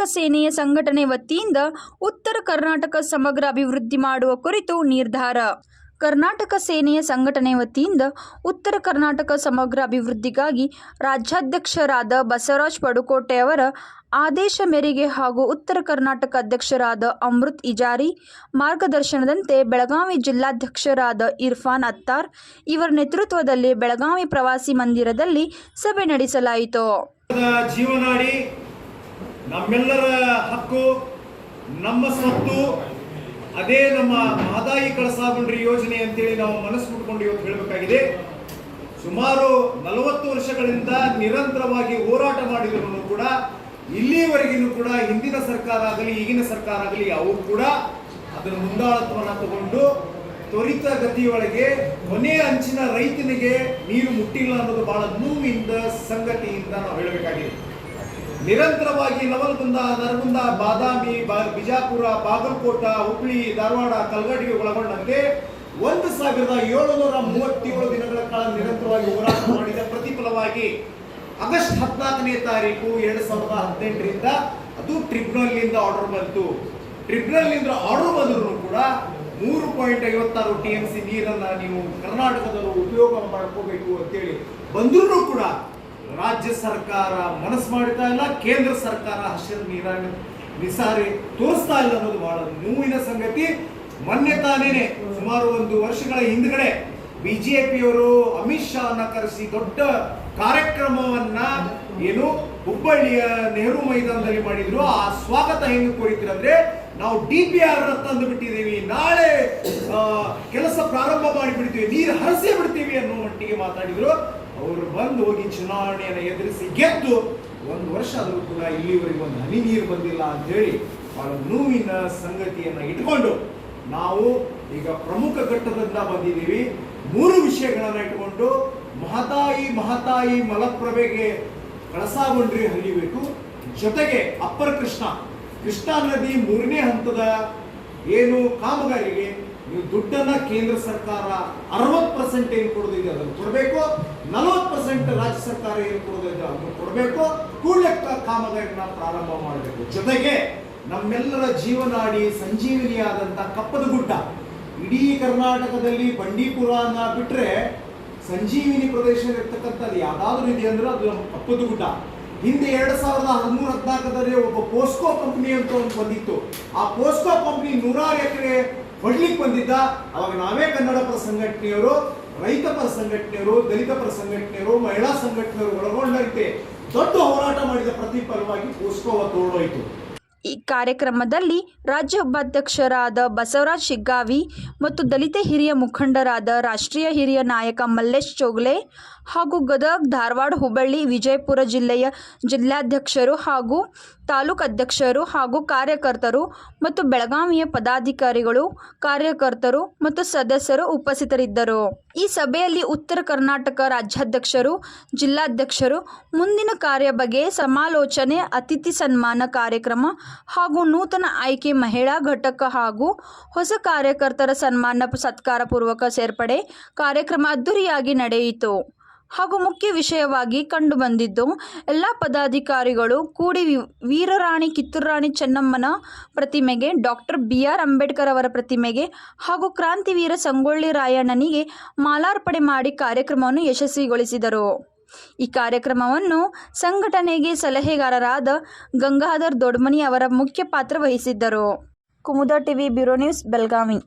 ಕರ್ನಾಟಕ ಸೇನೆಯ ಸಂಘಟನೆ ವತಿಯಿಂದ ಉತ್ತರ ಕರ್ನಾಟಕ ಸಮಗ್ರ ಅಭಿವೃದ್ಧಿ ಮಾಡುವ ಕುರಿತು ನಿರ್ಧಾರ. ಕರ್ನಾಟಕ ಸೇನೆಯ ಸಂಘಟನೆ ವತಿಯಿಂದ ಉತ್ತರ ಕರ್ನಾಟಕ ಸಮಗ್ರ ಅಭಿವೃದ್ಧಿಗಾಗಿ ರಾಜ್ಯಾಧ್ಯಕ್ಷರಾದ ಬಸವರಾಜ್ ಪಡುಕೋಟೆ ಅವರ ಆದೇಶ ಮೇರೆಗೆ ಹಾಗೂ ಉತ್ತರ ಕರ್ನಾಟಕ ಅಧ್ಯಕ್ಷರಾದ ಅಮೃತ್ ಇಜಾರಿ, ಮಾರ್ಗದರ್ಶನದಂತೆ ಬೆಳಗಾವಿ ಜಿಲ್ಲಾಧ್ಯಕ್ಷರಾದ ಇರ್ಫಾನ್ ಅತ್ತಾರ್ ಇವರ ನೇತೃತ್ವದಲ್ಲಿ ಬೆಳಗಾವಿ ಪ್ರವಾಸಿ ಮಂದಿರದಲ್ಲಿ ಸಭೆ ನಡೆಸಲಾಯಿತು. ನಮ್ಮೆಲ್ಲರ ಹಕ್ಕು, ನಮ್ಮ ಸ್ವತ್ತು ಅದೇ ನಮ್ಮ ಮಹದಾಯಿ ಕಳಸಾಗುಂಡ್ರಿ ಯೋಜನೆ ಅಂತೇಳಿ ನಾವು ಮನಸ್ಸು ಮುಟ್ಕೊಂಡು ಇವತ್ತು ಹೇಳಬೇಕಾಗಿದೆ. ಸುಮಾರು ನಲವತ್ತು ವರ್ಷಗಳಿಂದ ನಿರಂತರವಾಗಿ ಹೋರಾಟ ಮಾಡಿದ್ರು ಕೂಡ ಇಲ್ಲಿಯವರೆಗೂ ಕೂಡ ಹಿಂದಿನ ಸರ್ಕಾರ ಆಗಲಿ, ಈಗಿನ ಸರ್ಕಾರ ಆಗಲಿ, ಅವರು ಕೂಡ ಅದರ ಮುಂದಾಳತ್ವವನ್ನು ತಗೊಂಡು ತ್ವರಿತ ಗತಿಯೊಳಗೆ ಕೊನೆ ಅಂಚಿನ ರೈತನಿಗೆ ನೀರು ಮುಟ್ಟಿಲ್ಲ ಅನ್ನೋದು ಬಹಳ ನೋವಿಂದ ಸಂಗತಿಯಿಂದ ನಾವು ಹೇಳಬೇಕಾಗಿದೆ. ನಿರಂತರವಾಗಿ ನವಲಗುಂದ, ನರಗುಂದ, ಬಾದಾಮಿ ಬಿಜಾಪುರ, ಬಾಗಲಕೋಟ, ಹುಬ್ಳಿ, ಧಾರವಾಡ ಕಲ್ಗಡಿಗೆ ಒಳಗೊಂಡಂತೆ ಒಂದು ಸಾವಿರದ ಏಳುನೂರ ಮೂವತ್ತೇಳು ದಿನಗಳ ಕಾಲ ನಿರಂತರವಾಗಿ ಹೋರಾಟ ಮಾಡಿದ ಪ್ರತಿಫಲವಾಗಿ ಆಗಸ್ಟ್ ಹದಿನಾಲ್ಕನೇ ತಾರೀಕು ಎರಡು ಸಾವಿರದ ಹದಿನೆಂಟರಿಂದ ಅದು ಟ್ರಿಬ್ಯುನಲ್ನಿಂದ ಆರ್ಡರ್ ಬಂತು. ಟ್ರಿಬ್ಯುನಲ್ನಿಂದ ಆರ್ಡರ್ ಬಂದರೂ ಕೂಡ ಮೂರು ಪಾಯಿಂಟ್ ಐವತ್ತಾರು ಟಿ ಎಂ ಸಿ ನೀರನ್ನು ನೀವು ಕರ್ನಾಟಕದಲ್ಲೂ ಉಪಯೋಗ ಮಾಡ್ಕೋಬೇಕು ಅಂತೇಳಿ ಬಂದರೂ ಕೂಡ ರಾಜ್ಯ ಸರ್ಕಾರ ಮನಸ್ಸು ಮಾಡ್ತಾ ಇಲ್ಲ, ಕೇಂದ್ರ ಸರ್ಕಾರ ಹಸಿರು ನೀರಾಗಿ ನಿಸಾರಿ ತೋರಿಸ್ತಾ ಇಲ್ಲ ಅನ್ನೋದು ಬಹಳ ನೋವಿನ ಸಂಗತಿ. ಮೊನ್ನೆ ತಾನೇನೆ ಸುಮಾರು ಒಂದು ವರ್ಷಗಳ ಹಿಂದ್ಗಡೆ ಬಿಜೆಪಿಯವರು ಅಮಿತ್ ಶಾ ಅನ್ನ ಕರೆಸಿ ದೊಡ್ಡ ಕಾರ್ಯಕ್ರಮವನ್ನ ಏನು ಹುಬ್ಬಳ್ಳಿಯ ನೆಹರು ಮೈದಾನದಲ್ಲಿ ಮಾಡಿದ್ರು. ಆ ಸ್ವಾಗತ ಹೆಂಗೆ ಕೋರಿದ್ರು ಅಂದ್ರೆ ನಾವು ಡಿ ಪಿ ಆರ್ ತಂದು ಬಿಟ್ಟಿದ್ದೀವಿ, ನಾಳೆ ಕೆಲಸ ಪ್ರಾರಂಭ ಮಾಡಿಬಿಡ್ತೀವಿ, ನೀರು ಹರಸೇ ಬಿಡ್ತೀವಿ ಅನ್ನೋ ಮಟ್ಟಿಗೆ ಮಾತಾಡಿದ್ರು. ಅವರು ಬಂದು ಹೋಗಿ ಚುನಾವಣೆಯನ್ನು ಎದುರಿಸಿ ಗೆದ್ದು ಒಂದು ವರ್ಷ ಆದರೂ ಕೂಡ ಇಲ್ಲಿವರೆಗೆ ಒಂದು ಹನಿ ನೀರು ಬಂದಿಲ್ಲ ಅಂತ ಹೇಳಿ ಬಹಳ ನೋವಿನ ಸಂಗತಿಯನ್ನ ಇಟ್ಕೊಂಡು ನಾವು ಈಗ ಪ್ರಮುಖ ಘಟ್ಟದಿಂದ ಬಂದಿದ್ದೀವಿ. ಮೂರು ವಿಷಯಗಳನ್ನ ಇಟ್ಕೊಂಡು ಮಹತಾಯಿ ಮಹತಾಯಿ ಮಲಪ್ರಭೆಗೆ ಕಳಸಾಗೊಂಡ್ರಿ ಹರಿಯಬೇಕು ಜೊತೆಗೆ ಅಪ್ಪರ ಕೃಷ್ಣ, ಕೃಷ್ಣಾ ನದಿ ಮೂರನೇ ಹಂತದ ಏನು ಕಾಮಗಾರಿಗೆ ನೀವು ದುಡ್ಡನ್ನ ಕೇಂದ್ರ ಸರ್ಕಾರ ಅರವತ್ತು ಪರ್ಸೆಂಟ್ ಏನು ಕೊಡೋದಿದೆ ಅದನ್ನು ಕೊಡಬೇಕು. ಪರ್ಸೆಂಟ್ ರಾಜ್ಯ ಸರ್ಕಾರ ಏನು ಕೊಡೋದಿದೆ ಅದನ್ನು ಕೊಡಬೇಕು. ಕೂಡಲೇ ಕಾಮಗಾರಿನ ಪ್ರಾರಂಭ ಮಾಡಬೇಕು. ಜೊತೆಗೆ ನಮ್ಮೆಲ್ಲರ ಜೀವನಾಡಿ ಸಂಜೀವಿನಿಯಾದಂಥ ಕಪ್ಪದ ಗುಡ್ಡ, ಇಡೀ ಕರ್ನಾಟಕದಲ್ಲಿ ಬಂಡೀಪುರನ ಬಿಟ್ರೆ ಸಂಜೀವಿನಿ ಪ್ರದೇಶ ಇರ್ತಕ್ಕಂಥದ್ದು ಯಾವ್ದಾದ್ರು ಇದೆ ಅಂದ್ರೆ ಅದು ನಮ್ಮ ಕಪ್ಪದ ಗುಡ್ಡ. ಹಿಂದೆ ಎರಡ್ ಸಾವಿರದ ಹದಿಮೂರು ಹದಿನಾಲ್ಕರಲ್ಲಿ ಒಬ್ಬ ಪೋಸ್ಕೋ ಕಂಪ್ನಿ ಅಂತ ಒಂದು ಬಂದಿತ್ತು. ಆ ಪೋಸ್ಕೋ ಕಂಪ್ನಿ ನೂರಾರು ಎಕರೆ ಹೊಡ್ಲಿಕ್ಕೆ ಬಂದಿದ್ದ. ಅವಾಗ ನಾವೇ ಕನ್ನಡ ಪರ ಸಂಘಟನೆಯವರು ರೈತ ಪರ ದಲಿತಪರ ದಲಿತ ಪರ ಸಂಘಟನೆಯವರು ಮಹಿಳಾ ಸಂಘಟನೆಯರು ಒಳಗೊಂಡಂತೆ ದೊಡ್ಡ ಹೋರಾಟ ಮಾಡಿದ ಪ್ರತಿಫಲವಾಗಿ ಪುಷ್ಪವ ತೋಡೋಯಿತು. ಈ ಕಾರ್ಯಕ್ರಮದಲ್ಲಿ ರಾಜ್ಯ ಉಪಾಧ್ಯಕ್ಷರಾದ ಬಸವರಾಜ್ ಶಿಗ್ಗಾವಿ ಮತ್ತು ದಲಿತ ಹಿರಿಯ ಮುಖಂಡರಾದ ರಾಷ್ಟ್ರೀಯ ಹಿರಿಯ ನಾಯಕ ಮಲ್ಲೇಶ್ ಚೋಗ್ಲೆ ಹಾಗೂ ಗದಗ್, ಧಾರವಾಡ, ಹುಬ್ಬಳ್ಳಿ, ವಿಜಯಪುರ ಜಿಲ್ಲೆಯ ಜಿಲ್ಲಾಧ್ಯಕ್ಷರು ಹಾಗೂ ತಾಲೂಕು ಅಧ್ಯಕ್ಷರು ಹಾಗೂ ಕಾರ್ಯಕರ್ತರು ಮತ್ತು ಬೆಳಗಾವಿಯ ಪದಾಧಿಕಾರಿಗಳು, ಕಾರ್ಯಕರ್ತರು ಮತ್ತು ಸದಸ್ಯರು ಉಪಸ್ಥಿತರಿದ್ದರು. ಈ ಸಭೆಯಲ್ಲಿ ಉತ್ತರ ಕರ್ನಾಟಕ ರಾಜ್ಯಾಧ್ಯಕ್ಷರು, ಜಿಲ್ಲಾಧ್ಯಕ್ಷರು, ಮುಂದಿನ ಕಾರ್ಯ ಬಗ್ಗೆ ಸಮಾಲೋಚನೆ, ಅತಿಥಿ ಸನ್ಮಾನ ಕಾರ್ಯಕ್ರಮ ಹಾಗೂ ನೂತನ ಆಯ್ಕೆ ಮಹಿಳಾ ಘಟಕ ಹಾಗೂ ಹೊಸ ಕಾರ್ಯಕರ್ತರ ಸನ್ಮಾನ ಸತ್ಕಾರ ಪೂರ್ವಕ ಸೇರ್ಪಡೆ ಕಾರ್ಯಕ್ರಮ ಅದ್ದೂರಿಯಾಗಿ ನಡೆಯಿತು. ಹಾಗೂ ಮುಖ್ಯ ವಿಷಯವಾಗಿ ಕಂಡುಬಂದಿದ್ದು, ಎಲ್ಲ ಪದಾಧಿಕಾರಿಗಳು ಕೂಡಿ ವೀರರಾಣಿ ವೀರರಾಣಿ ಕಿತ್ತೂರಾಣಿ ಚೆನ್ನಮ್ಮನ ಪ್ರತಿಮೆಗೆ ಡಾಕ್ಟರ್ ಬಿ ಆರ್ ಅಂಬೇಡ್ಕರ್ ಅವರ ಪ್ರತಿಮೆಗೆ ಹಾಗೂ ಕ್ರಾಂತಿವೀರ ಸಂಗೊಳ್ಳಿ ರಾಯಣ್ಣನಿಗೆ ಮಾಲಾರ್ಪಣೆ ಮಾಡಿ ಕಾರ್ಯಕ್ರಮವನ್ನು ಯಶಸ್ವಿಗೊಳಿಸಿದರು. ಈ ಕಾರ್ಯಕ್ರಮವನ್ನು ಸಂಘಟನೆಗೆ ಸಲಹೆಗಾರರಾದ ಗಂಗಾಧರ್ ದೊಡ್ಮನಿ ಅವರ ಮುಖ್ಯ ಪಾತ್ರ ವಹಿಸಿದ್ದರು. Kumuda TV bureau news, Belagavi.